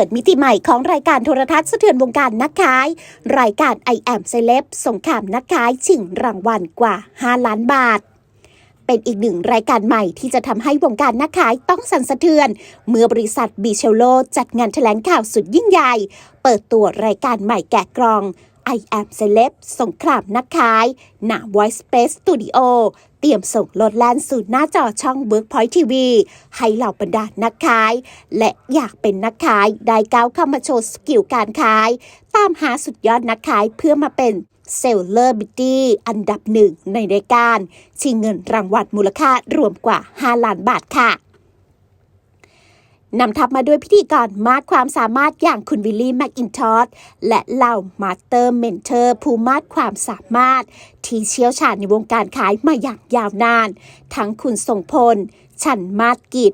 ปิดมิติใหม่ของรายการโทรทัศน์สะเทือนวงการนักขาย รายการ I am Celeb สงครามนักขายชิงรางวัลกว่า 5 ล้านบาท เป็นอีกหนึ่งรายการใหม่ที่จะทำให้วงการนักขายต้องสั่นสะเทือน เมื่อบริษัทบีเชลโลจัดงานแถลงข่าวสุดยิ่งใหญ่ เปิดตัวรายการใหม่แกะกรอง I am Celeb สงครามนักขายณ Voice Space Studio เตรียมส่งโลดแลนสู่หน้าจอช่อง Workpoint TV ให้เหล่าบรรดานักขาย และอยากเป็นนักขาย ได้ก้าวเข้ามาโชว์สกิลการขาย ตามหาสุดยอดนักขายเพื่อมาเป็นเซลเลอร์บิตี้อันดับหนึ่งในรายการชิงเงินรางวัลมูลค่ารวมกว่า 5 ล้านบาทค่ะ นำทัพมาด้วยพิธีกรมากความสามารถอย่างคุณวิลลี่แมคอินทอสและเหล่ามาสเตอร์เมนเทอร์ผู้มากความสามารถ ที่เชี่ยวชาญในวงการขายมาอย่างยาวนาน ทั้งคุณทรงพล ชันมาศกิจ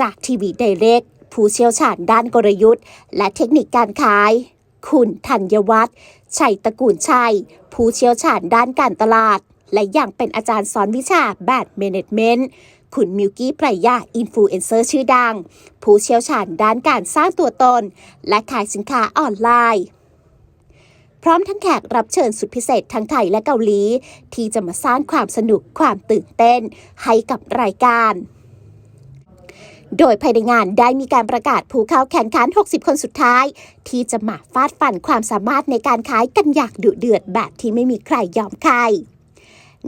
จากทีวีไดเรกผู้เชี่ยวชาญด้านกลยุทธ์ และเทคนิคการขาย คุณธัญวัฒน์ชัยตระกูลชัย ผู้เชี่ยวชาญด้านการตลาด และยังเป็นอาจารย์สอนวิชาแบดเมเนจเมนต์ คุณมิวกี้ไพรยาอินฟลูเอนเซอร์ชื่อดัง ผู้เชี่ยวชาญด้านการสร้างตัวตน และขายสินค้าออนไลน์พร้อมทั้งแขกรับเชิญสุดพิเศษทั้งไทยและเกาหลี ที่จะมาสร้างความสนุกความตื่นเต้นให้กับรายการ โดยภายในงานได้มีการประกาศผู้เข้าแข่งขัน 60 คนสุดท้าย ที่จะมาฟาดฟันความสามารถในการขายกันอย่างดุเดือดแบบที่ไม่มีใครยอมใคร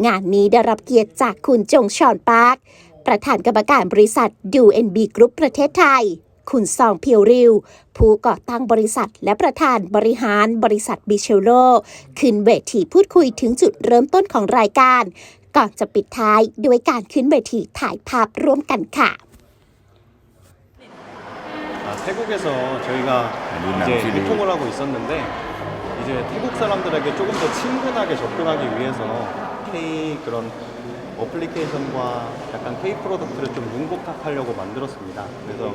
งานนี้ได้รับเกียรติจากคุณจงชอนปาร์ค ประธานกรรมการบริษัท UNB Group ประเทศไทย คุณซองเพียวริว ผู้ก่อตั้งบริษัท และประธานบริหารบริษัทบิเชลโล ขึ้นเวทีพูดคุยถึงจุดเริ่มต้นของรายการ ก่อนจะปิดท้ายด้วยการขึ้นเวทีถ่ายภาพร่วมกันค่ะ 아, 태국에서 저희가 눈 이제 남기를. 유통을 하고 있었는데 이제 태국 사람들에게 조금 더 친근하게 접근하기 위해서 K 그런 어플리케이션과 약간 K 프로덕트를 좀 융복합하려고 만들었습니다. 그래서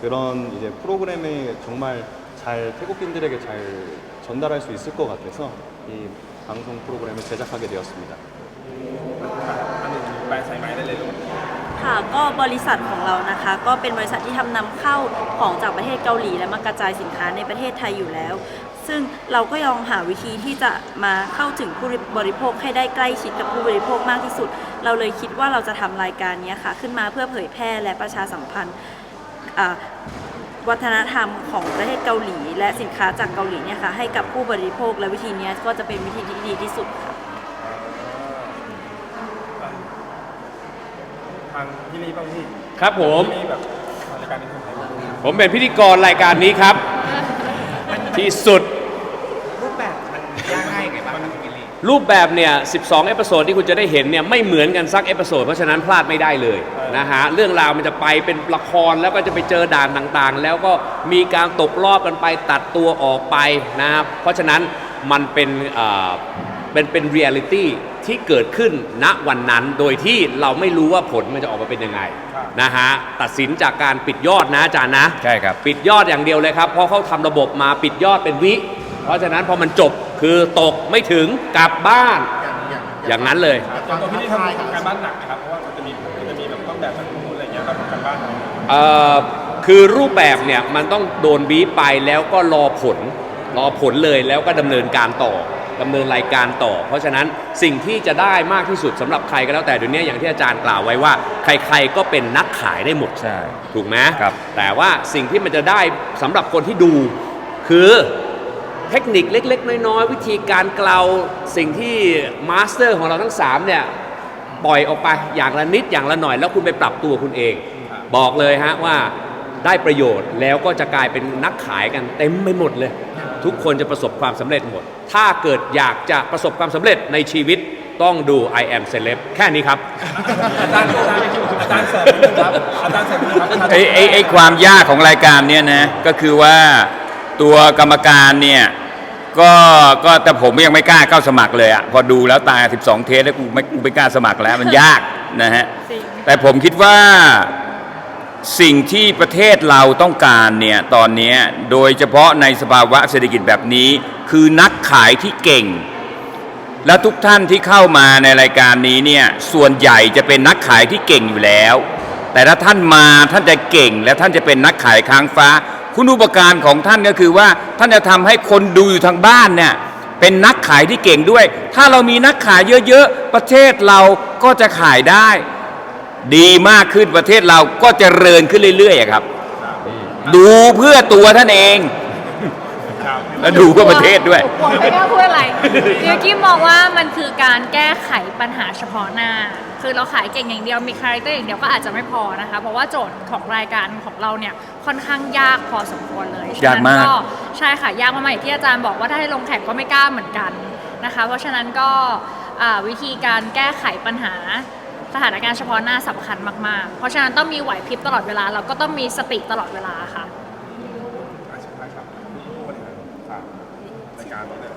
그런 이제 프로그램에 정말 잘 태국인들에게 잘 전달할 수 있을 것 같아서 이 방송 프로그램을 제작하게 되었습니다. ค่ะก็บริษัทของเรานะคะ ก็เป็นบริษัทที่ทำนำเข้าของจากประเทศเกาหลี และมากระจายสินค้าในประเทศไทยอยู่แล้ว ซึ่งเราก็ยองหาวิธีที่จะมาเข้าถึงผู้บริโภคให้ได้ใกล้ชิดกับผู้บริโภคมากที่สุด เราเลยคิดว่าเราจะทำรายการนี้ค่ะ ขึ้นมาเพื่อเผยแพร่และประชาสัมพันธ์อ่าวัฒนธรรมของประเทศเกาหลี และสินค้าจากเกาหลีเนี่ยค่ะให้กับผู้บริโภคและวิธีนี้ก็จะเป็นวิธีที่ดีที่สุดค่ะทางพี่ลีบ้างพี่ครับผมพี่ลีแบบรายการนี้ทำไงบ้างผมเป็นพิธีกรรายการนี้ครับ ที่สุด รูปแบบมันยากง่ายไงบ้างค รับพี่ลีรูปแบบเนี่ย 12 เอพิโซดที่คุณจะได้เห็นเนี่ยไม่เหมือนกันสักเอพิโซดเพราะฉะนั้นพลาดไม่ได้เลยนะฮะเรื่องราวมันจะไปเป็นละครแล้วก็จะไปเจอด่านต่างๆ แล้วก็มีการตกรอบกันไปตัดตัวออกไปนะครับเพราะฉะนั้นมันเป็นเอ่อเป็นเป็นเรียลิตี้ที่เกิดขึ้นณวันนั้นโดยที่เราไม่รู้ว่าผลมันจะออกมาเป็นยังไงนะฮะตัดสินจากการปิดยอดนะอาจารย์นะ ใช่ครับ ปิดยอดอย่างเดียวเลยครับเพราะเขาทำระบบมาปิดยอดเป็นวิ เพราะฉะนั้นพอมันจบคือตกไม่ถึงกลับบ้าน อย่างนั้นเลยอย่างตัวพี่ลีทำการบ้านหนักนะครับ เพราะว่ามันจะมีมันจะมีแบบต้องแบบแบบนู้นอะไรอย่างเงี้ยครับการบ้านอะไรเอ่อคือรูปแบบเนี่ยมันต้องโดนบีบไปแล้วก็รอผล รอผลเลยแล้วก็ดำเนินการต่อดำเนินรายการต่อ เพราะฉะนั้นสิ่งที่จะได้มากที่สุดสำหรับใครก็แล้วแต่เดี๋ยวนี้อย่างที่อาจารย์กล่าวไว้ว่า ใครๆก็เป็นนักขายได้หมด ใช่ ถูกไหมครับ แต่ว่าสิ่งที่มันจะได้สำหรับคนที่ดูคือ เทคนิคเล็ก ๆ น้อยๆ วิธีการเกลาสิ่งที่มาสเตอร์ของเราทั้ง 3 เนี่ย ปล่อยออกไปอย่างละนิดอย่างละหน่อย แล้วคุณไปปรับตัวคุณเอง บอกเลยฮะว่าได้ประโยชน์แล้วก็จะกลายเป็นนักขายกันเต็มไปหมดเลย ทุกคนจะประสบความสำเร็จหมด ถ้าเกิดอยากจะประสบความสำเร็จในชีวิตต้องดู I am celeb แค่นี้ครับ อาจารย์อาจารย์เสริมนิดนึงครับอาจารย์เสริมนิดนึงครับ ไอ้ไอ้ไอ้ความยากของรายการเนี่ยนะ ก็คือว่าตัวกรรมการเนี่ย ก็ก็แต่ผมยังไม่กล้าเข้าสมัครเลยอะพอดูแล้วตาย12 เทสแล้วกูไม่กูไม่กล้าสมัครแล้วมันยากนะฮะจริงแต่ผมคิดว่าสิ่งที่ประเทศเราต้องการเนี่ยตอนเนี้ยโดยเฉพาะในสภาวะเศรษฐกิจแบบนี้ คือนักขายที่เก่ง และทุกท่านที่เข้ามาในรายการนี้เนี่ยส่วนใหญ่จะเป็นนักขายที่เก่งอยู่แล้ว แต่ถ้าท่านมาท่านจะเก่ง และท่านจะเป็นนักขายค้างฟ้า คุณอุปการของท่านก็คือว่าท่านจะทำให้คนดูอยู่ทางบ้านเนี่ยเป็นนักขายที่เก่งด้วย ถ้าเรามีนักขายเยอะๆ ประเทศเราก็จะขายได้ ดีมากขึ้นประเทศเราก็จเจริญขึ้นเรื่อยๆครับ ดูเพื่อตัวท่านเองแล้วดูเพื่อประเทศด้วยไม่กล้าพูดอะไรดิวกี้มองว่ามันคือการแก้ไขปัญหาเฉพาะหน้า คือเราขายเก่งอย่างเดียวมีคาแรคเตอร์อย่างเดียวก็อาจจะไม่พอนะคะ เพราะว่าโจทย์ของรายการของเราเนี่ยค่อนข้างยากพอสมควรเลยยากมาก ฉะนั้นใช่ค่ะยากมากๆอย่างที่อาจารย์บอกว่าถ้าให้ลงแข่งก็ไม่กล้าเหมือนกันนะคะ เพราะฉะนั้นก็อ่าวิธีการแก้ไขปัญหาสถานการณ์เฉพาะหน้าสำคัญมากๆ เพราะฉะนั้นต้องมีไหวพริบตลอดเวลาแล้วก็ต้องมีสติตลอดเวลาค่ะ อาชีพได้ครับผู้บริหารฝากรายการนี้เลย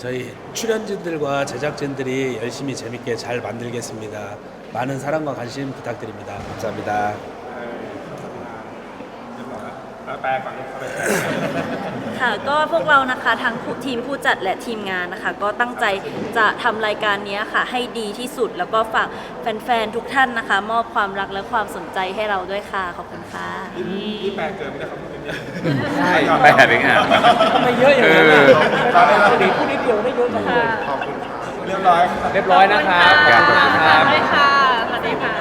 저희 출연진들과 제작진들이 열심히 재밌게 잘 만들겠습니다. 많은 사랑과 관심 부탁드립니다. 감사합니다. เรียบร้อยแล้วแปลฝั่งนู้นเข้าไปแปล ค่ะ ก็พวกเรานะคะทั้งผู้ทีมผู้จัดและทีมงานนะคะ ก็ตั้งใจจะทำรายการนี้ค่ะ ให้ดีที่สุดแล้วก็ฝากแฟนๆทุกท่านนะคะ มอบความรักและความสนใจให้เราด้วยค่ะ ขอบคุณค่ะ นี่แปลเกินไม่ได้ครับพูดนิดเดียวใช่แปลเป็นไงทำไมเยอะอย่างนั้นอะเออพูดนิดพูดนิดเดียวได้เยอะจังเลย เรียบร้อย เรียบร้อยนะครับครับขอบคุณมากครับ ด้วยค่ะสวัสดีค่ะ